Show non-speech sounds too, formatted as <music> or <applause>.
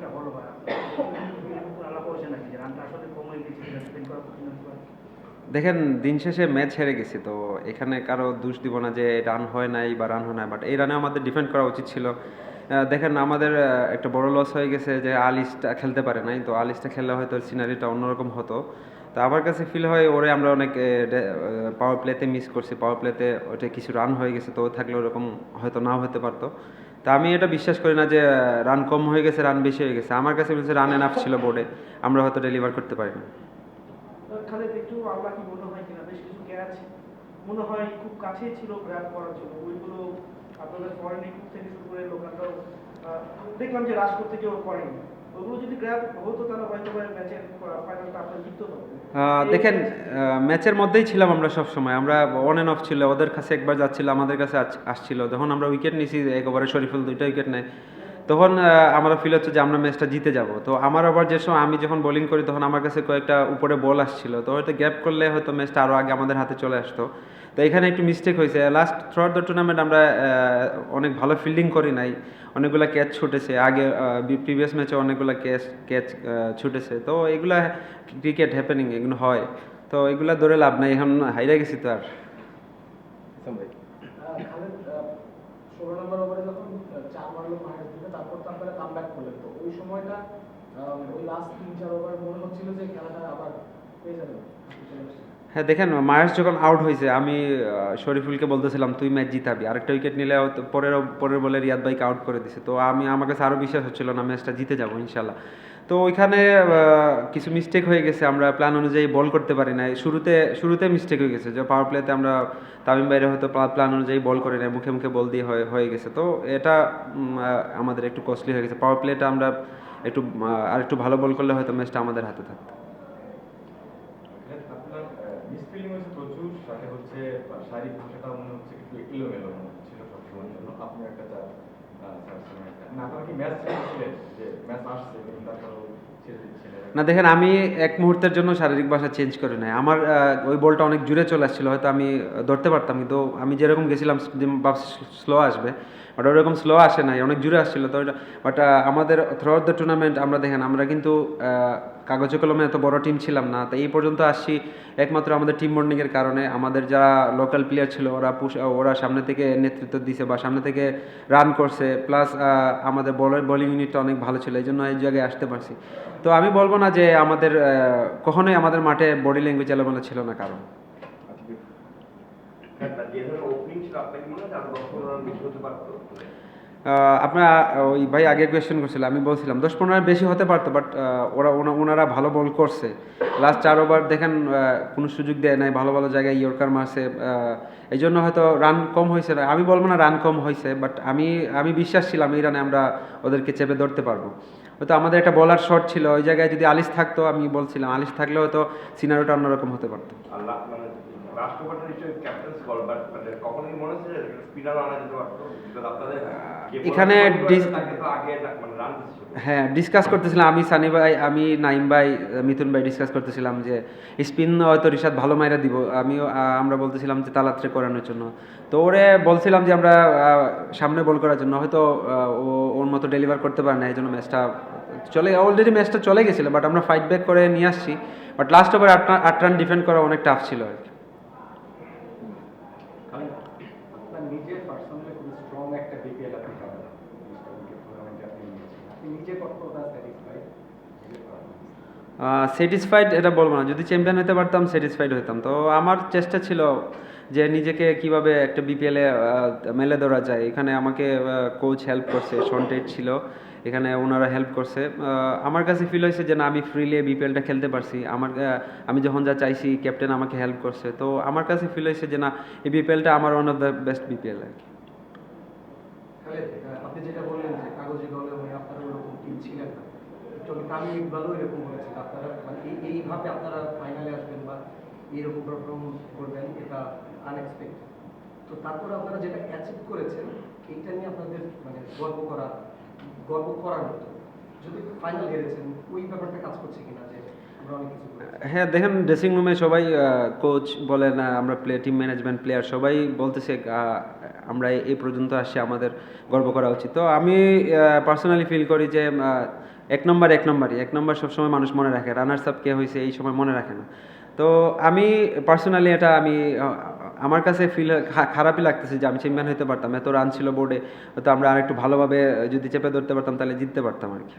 <coughs> হলো দেখেন, দিন শেষে ম্যাচ হেরে গেছি, তো এখানে কারও দোষ দিব না যে রান হয় নাই বা রান হয় নাই বাট এই রানে আমাদের ডিফেন্ড করা উচিত ছিল। দেখেন, আমাদের একটা বড় লস হয়ে গেছে যে আলিসটা খেলতে পারে নাই, তো আলিসটা খেললে হয়তো সিনারিটা অন্যরকম হতো। তো আমার কাছে ফিল হয়, ওরে আমরা অনেক পাওয়ার প্লেতে মিস করছি পাওয়ার প্লেতে ওটা কিছু রান হয়ে গেছে, তো থাকলে ওরকম হয়তো নাও হতে পারতো। তা আমি এটা বিশ্বাস করি না যে রান কম হয়ে গেছে রান বেশি হয়ে গেছে। আমার কাছে বলছে রান এনাফ ছিল বোর্ডে আমরা হয়তো ডেলিভার করতে পারি না দেখলাম যে রাজ করতে কেউ করেনি। দেখেন ম্যাচের মধ্যেই ছিলাম আমরা সব সময়। আমরা অন অ্যান্ড অফ ছিল, ওদের কাছে একবার যাচ্ছিল, আমাদের কাছে আস- আসছিল। যখন আমরা উইকেট নিছি এক ওভারে শরীফুল দুইটা উইকেট নেয়। তখন আমরা ফিল হচ্ছে যে আমরা ম্যাচটা জিতে যাব। তো আমার আবার যে সময় আমি যখন বোলিং করি, তখন আমার কাছে কয়েকটা উপরে বল আসছিল। তো হয়তো গ্যাপ করলে হয়তো ম্যাচটা আরও আগে আমাদের হাতে চলে আসতো। তো এখানে একটু মিস্টেক হয়েছে। লাস্ট থ্রু দ্য টুর্নামেন্ট আমরা অনেক ভালো ফিল্ডিং করি নাই। অনেকগুলো ক্যাচ ছুটেছে। আগে প্রিভিয়াস ম্যাচে অনেকগুলো ক্যাচ ক্যাচ ছুটেছে। তো এগুলা ক্রিকেট হ্যাপেনিং এগুলো হয়। তো এগুলা ধরে লাভ নাই। এখন হাইরা গেছি তো আর। ষোলো নম্বর ওভারে যখন চার মারলো মাইনাস দিতে তারপর তো আপনারা কাম ব্যাক করলেন। তো ওই সময়টা ওই লাস্ট তিন চার ওভার মনে হচ্ছিল যে খেলাটা আবার পেয়ে যাবে হ্যাঁ দেখেন মায়াস যখন আউট হয়েছে আমি শরীফুলকে বলতেছিলাম, তুই ম্যাচ জিতাবি। আরেকটা উইকেট নিলে পরের পরের বলে রিয়াদ ভাইকে আউট করে দিছে। তো আমি, আমার কাছে আরও বিশ্বাস হচ্ছিল না, ম্যাচটা জিতে যাব, ইনশাল্লাহ। তো ওইখানে কিছু মিস্টেক হয়ে গেছে, আমরা প্ল্যান অনুযায়ী বল করতে পারি নাই। শুরুতে শুরুতে মিস্টেক হয়ে গেছে, যে পাওয়ার প্লেতে আমরা তামিম বাইরে হয়তো প্ল্যান অনুযায়ী বল করি নাই, মুখে মুখে বল দিয়ে হয়ে গেছে। তো এটা আমাদের একটু কস্টলি হয়ে গেছে। পাওয়ার প্লেটা আমরা একটু আর একটু ভালো বল করলে হয়তো ম্যাচটা আমাদের হাতে থাকতো আপনার মিসফিলিং হয়েছে প্রচুর সাথে হচ্ছে আহ, শারীরিক ভাষাটা মনে হচ্ছে একটু এলোমেলো হচ্ছিল সবসময়ের জন্য আপনি একটা যা না আপনারা কি ম্যাচ ছিলেন যে ম্যাচ আসছে কিন্তু দিচ্ছিলেন না, দেখেন, আমি এক মুহূর্তের জন্য শারীরিক ভাষা চেঞ্জ করি নাই। আমার ওই বলটা অনেক জুড়ে চলে আসছিল, হয়তো আমি ধরতে পারতাম, কিন্তু আমি যেরকম গেছিলাম স্লো আসবে বাট ওরকম স্লো আসে নাই, অনেক জুড়ে আসছিল, তো বাট আমাদের থ্রু আউট দ্য টুর্নামেন্ট আমরা দেখেন, আমরা কিন্তু কাগজে কলমে এত বড় টিম ছিলাম না, তো এই পর্যন্ত আসছি, একমাত্র আমাদের টিম বন্ডিংয়ের কারণে, আমাদের যারা লোকাল প্লেয়ার ছিল, ওরা ওরা সামনে থেকে নেতৃত্ব দিছে বা সামনে থেকে রান করছে প্লাস আমাদের বলার বোলিং ইউনিটটা অনেক ভালো ছিল, এই জন্য এই জায়গায় আসতে পারছি। তো আমি বলব না যে আমাদের কখনোই আমাদের মাঠে বডি ল্যাঙ্গুয়েজ এলোমেলো ছিল না কারণ আপনার ওই ভাই আগে কোয়েশ্চেন করছিল, আমি বলছিলাম, দশ পনেরো বেশি হতে পারতো বাট ওরা ওনারা ভালো বল করছে। লাস্ট চার ওভার দেখেন কোনো সুযোগ দেয় নাই, ভালো ভালো জায়গায় ইয়র্কার মারছে এই জন্য হয়তো রান কম হয়েছে। আমি বলব না রান কম হয়েছে বাট আমি আমি বিশ্বাস ছিলাম এই রানে আমরা ওদেরকে চেপে ধরতে পারব। হয়তো আমাদের একটা বলার শর্ট ছিল, ওই জায়গায় যদি আলিশ থাকতো, আমি বলছিলাম, আলিশ থাকলে হয়তো সিনারিওটা অন্যরকম হতে পারতো। ওভারটা নিশ্চয়ই ক্যাপ্টেন্স কল বাট মানে কখনোই মনে হচ্ছে স্পিনার আনা যেতে পারতো? আপনাদের এখানে মানে হ্যাঁ ডিসকাস করতেছিলাম। আমি সানি ভাই আমি নাইম ভাই মিথুন ভাই ডিসকাস করতেছিলাম যে স্পিন হয়তো রিশাদ ভালো মাইরা দিব। আমিও আমরা বলতেছিলাম যে তালাত্রে করানোর জন্য। তো ওরে বলছিলাম যে আমরা সামনে বল করার জন্য। হয়তো ও ওর মতো ডেলিভার করতে পারে না এই জন্য ম্যাচটা চলে অলরেডি ম্যাচটা চলে গেছিল বাট আমরা ফাইট ব্যাক করে নিয়ে আসছি। বাট লাস্ট ওভার আট আট রান ডিফেন্ড করা অনেক টাফ ছিল আর কি আপনার নিজের পার্সোনালি খুব স্ট্রং একটা বিপিএল আপনি পাবেন টুর্নামেন্টে আপনি নিয়েছেন আপনি নিজে কতটা স্যাটিসফাইড এটা বলব না। যদি চ্যাম্পিয়ন হতে পারতাম স্যাটিসফাইড হতাম। তো আমার চেষ্টা ছিল যে নিজেকে কীভাবে একটা বিপিএলে মেলে ধরা যায়। এখানে আমাকে কোচ হেল্প করছে সন্টেট ছিল। এখানে ওনারা হেল্প করছে। আমার কাছে ফিল হয়েছে যে না আমি ফ্রিলি বিপিএলটা খেলতে পারছি। আমার আমি যখন যা চাইছি ক্যাপ্টেন আমাকে হেল্প করছে। তো আমার কাছে ফিল হয়েছে যে না এই বিপিএলটা আমার one of the best BPL আর কি। আপনি যেটা বললেন যে কাগজে কলমে হয়ে আপনারা ওরকম টিম ছিলেন না। তবে আগে ইকবালও এরকম হয়েছে আপনারা মানে এই- এইভাবে আপনারা ফাইনালে আসবেন বা এইরকম পারফর্ম করবেন, এটা আনএক্সপেক্টেড তো তারপর আপনারা যেটা অ্যাচিভ করেছেন, এইটা নিয়ে আপনাদের মানে গর্ব করা, গর্ব করার মতো। যদি ফাইনাল হেরেছেন, ওই ব্যাপারটা কাজ করছে কিনা যে হ্যাঁ দেখেন ড্রেসিং রুমে সবাই কোচ বলেন আমরা প্লে টিম ম্যানেজমেন্ট প্লেয়ার সবাই বলতেছে আমরা এই পর্যন্ত আসছি, আমাদের গর্ব করা উচিত। তো আমি পার্সোনালি ফিল করি যে এক নম্বর এক নম্বরই এক নম্বর সবসময় মানুষ মনে রাখে। রানার্স আপ কে হয়েছে এই সময় মনে রাখে না। তো আমি পার্সোনালি এটা আমি আমার কাছে ফিল খারাপই লাগতেছে যে আমি চ্যাম্পিয়ন হতে পারতাম। এত রান ছিল বোর্ডে তো আমরা আরেকটু ভালোভাবে যদি চেপে ধরতে পারতাম, তাহলে জিততে পারতাম আর কি।